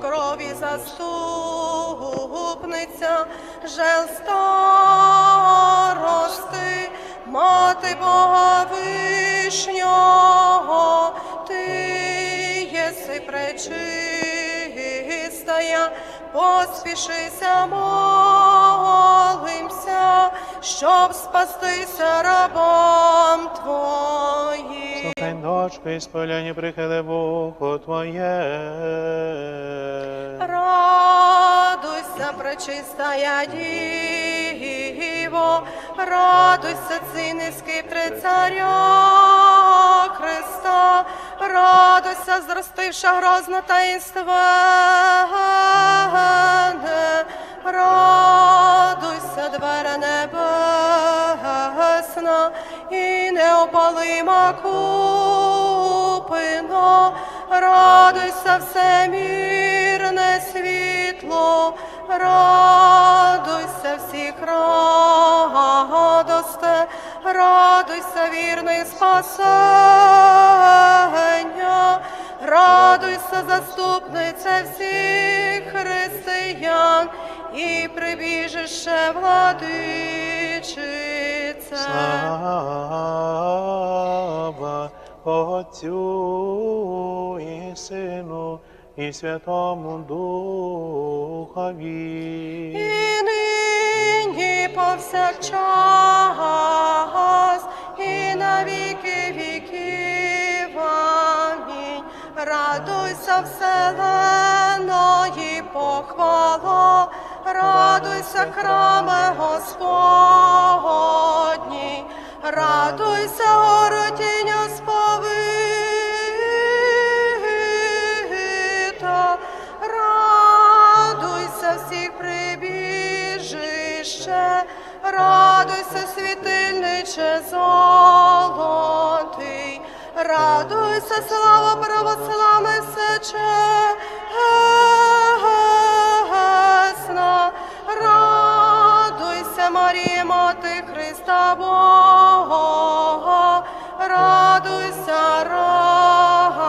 крові заступниця, жел старости, мати Бога вишнього, ти єси пречистая, поспішися, молимся, щоб спастися рабам твоїм дочка, исполение прихили Богу Твоє, Радуйся, пречистая Диво, радуйся, цинецкий пред царя Христа, радуйся, зростивша грозно таинственне, радуйся, двера небесна, і неопалима купина, радуйся, всемірне світло, радуйся всіх радосте, радуйся, вірний спасення, радуйся, заступниця всіх християн і прибіжище владичиця. Слава Отцю і Сину і Святому Духові. І нині повсякчас, і на віки віків. Амінь. Радуйся, вселеної похвала, радуйся, храме Господній, світильниче золотий, радуйся, слава православне всечесна, радуйся, Марія, мати Христа Бога, радуйся, раю,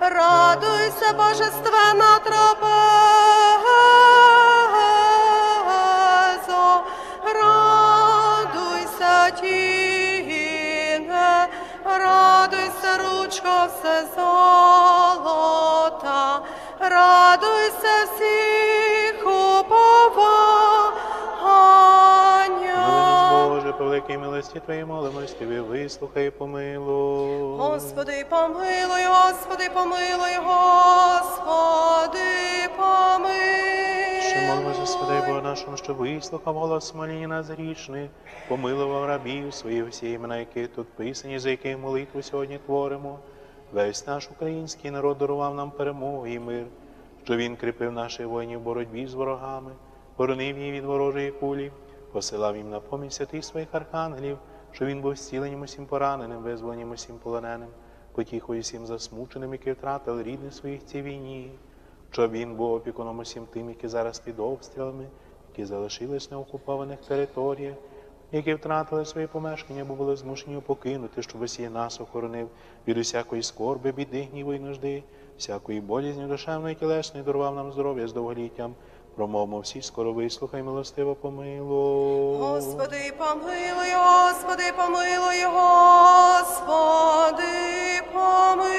радуйся, божественна трапезо, милості Твоїй молимості, вислухай і помилуй. Господи, помилуй, Господи, помилуй, Господи, помилуй. Що молимо за Господи Бога нашому, що вислухав голос моління нас грішних, помилував рабів своїх всі імена, які тут писані, за яких молитву сьогодні творимо. Весь наш український народ дарував нам перемогу і мир, що він кріпив наших воїнів в боротьбі з ворогами, боронив її від ворожої кулі, посилав їм на поміч святих своїх архангелів, що він був зціленням усім пораненим, визволенням усім полоненим, потіхою всім засмученим, які втратили рідних своїх цій війні щоб він був опікуном усім тим, які зараз під обстрілами, які залишились на окупованих територіях, які втратили свої помешкання, бо були змушені покинути, щоб усі нас охоронив від усякої скорби, біди, гніву і нужди, всякої болізні, душевної тілесної, дарував нам здоров'я з довголіттям. Промовмо всі, скоро вислухай, милостиво помилуй. Господи, помилуй, Господи, помилуй, Господи, помилуй.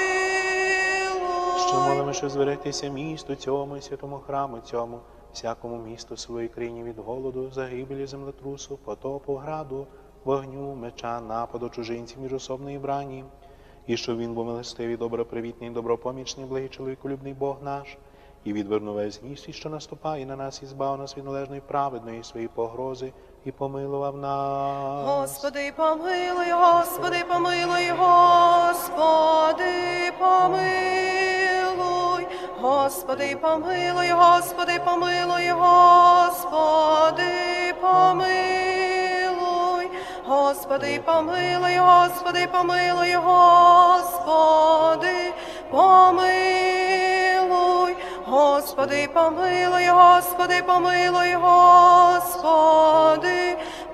Що молимо, що зберегтися місту цьому і святому храму цьому, всякому місту своїй країні від голоду, загибелі землетрусу, потопу, граду, вогню, меча, нападу чужинців міжособної брані, і що він був милостивий, добропривітний, добропомічний, благий чоловіколюбний Бог наш, і відвернув весь гність, що наступає на нас, і збав нас від належної праведної своєї погрози, і помилував нас. Господи, помилуй, Господи, помилуй, Господи, помилуй, Господи, помилуй, Господи, помилуй, Господи, помилуй, Господи, помилуй, Господи, помилуй, Господи, помилуй, Господи, помилуй, Господи, помилуй, Господи,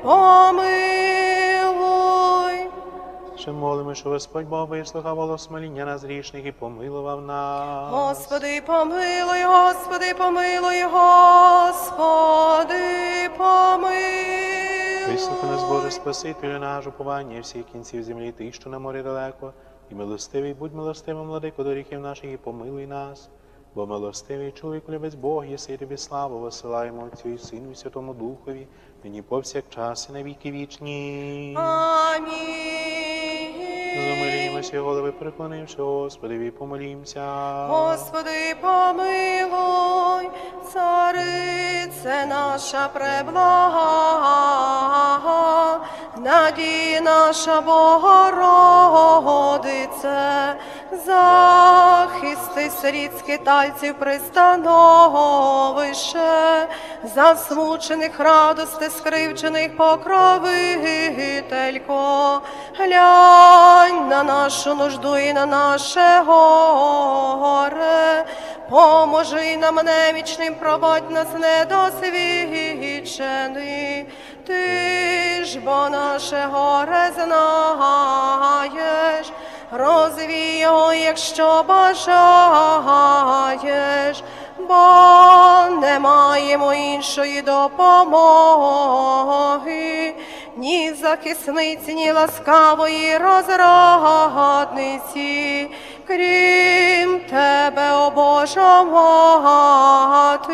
помилуй. Ще молимо, що Господь Бог вислухав голос моління нас грішних і помилував нас. Господи, помилуй, Господи, помилуй, Господи, помилуй. Вислухай нас, Боже, Спасителю наш, уповання всіх кінців землі, ти, що на морі далеко, і милостивий, будь милостивим, владико, до гріхів наших, і помилуй нас. Бо милостивий чоловік любець Бог, єси тобі славу, висилаємо Отцю і Сину і Святому Духові, нині повсякчас і на віки вічні. Амінь. Замилімося, голови преклонивши, Господи, помолімся. Господи, помилуй, царице наша преблага, надія наша Богородице, захисти сиріт скитальців пристановище, засмучених радости, скривчених покровителько, глянь на нашу нужду і на наше горе, поможи нам немічним, проводь нас недосвідчений. Ти ж бо наше горе знаєш, розвій його, якщо бажаєш, бо не маємо іншої допомоги, ні захисниці, ні ласкавої розрадниці, крім тебе, о Божа мати,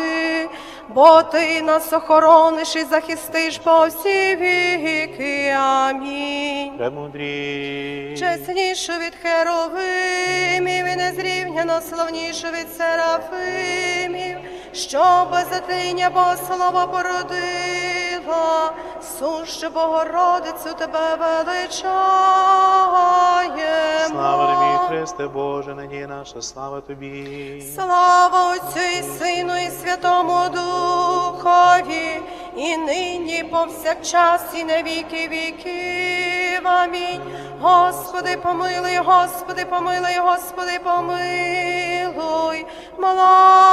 бо ти нас охорониш і захистиш по всі віки. Амінь. Премудрі. Чеснішу від херовимів і незрівняно славнішу від серафимів, що без затління бо слава Богослова породила, сущу Богородицю тебе величаємо. Слава тобі, Христе Боже, надія наша, слава тобі. Слава Отцю і Сину і Святому Духові, і нині, і повсякчас, і на віки віків. Амінь. Господи, помилуй, Господи, помилуй, Господи, помилуй, благослови.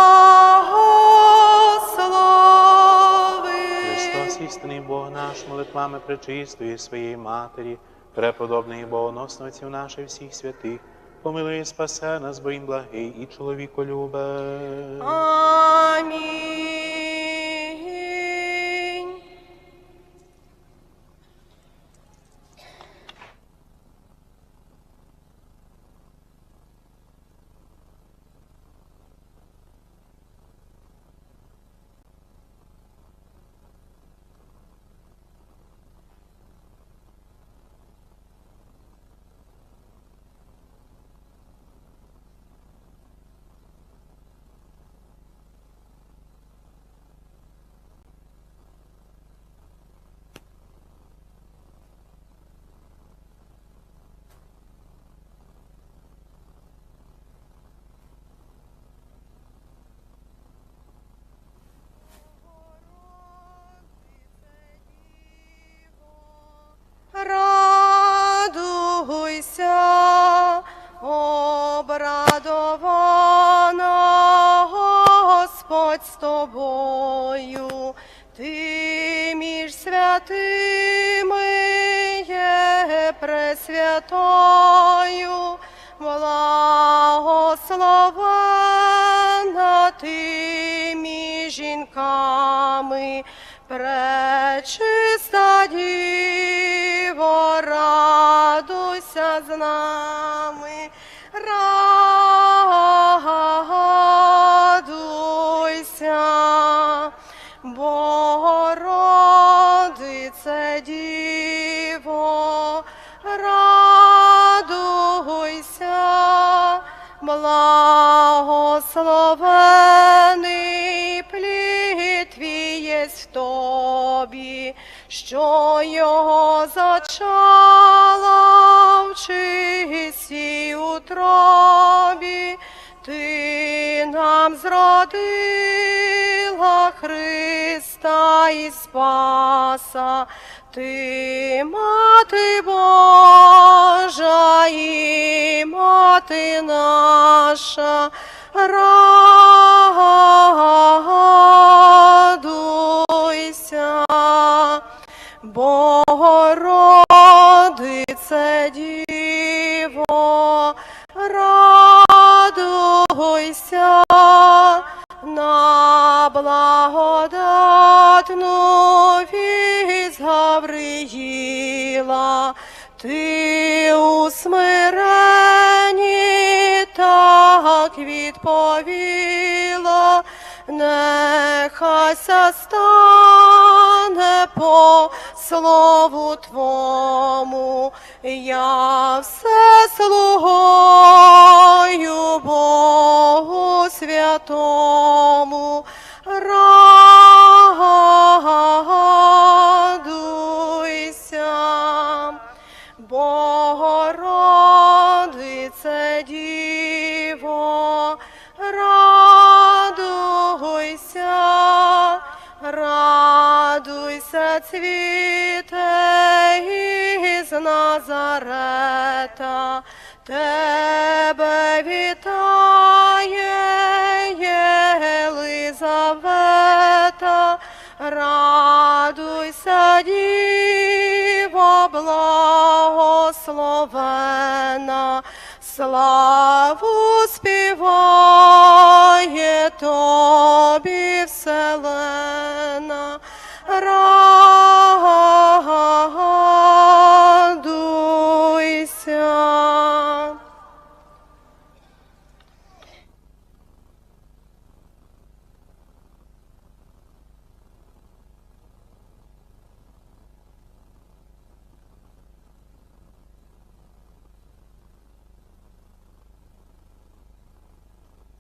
Істинний Бог наш, молитвами пречистої своєї Матері, преподобний Богоносного Отців наших всіх святих, помилуй спасе нас, бо їм благий і чоловіколюбе. Амінь. Господь з тобою, ти між святими є пресвятою, благословена ти між жінками, пречиста діво, радуйся з нами, Богородице Діво, радуйся, благословений плід єсть в тобі, що його зачала в чистій утробі, ти нам Христа і Спаса, ти мати Божа і мати наша радуйся, Богородице Діво, радуйся на благодатну вість ти у смиренні так відповіла, нехайся стане по слову Твому, я все слугою Богу святому радуйся. Богородице Діво, радуйся, радуйся, цвіте радуйся, Діво благословена, славу співає тобі вселена. Радуйся,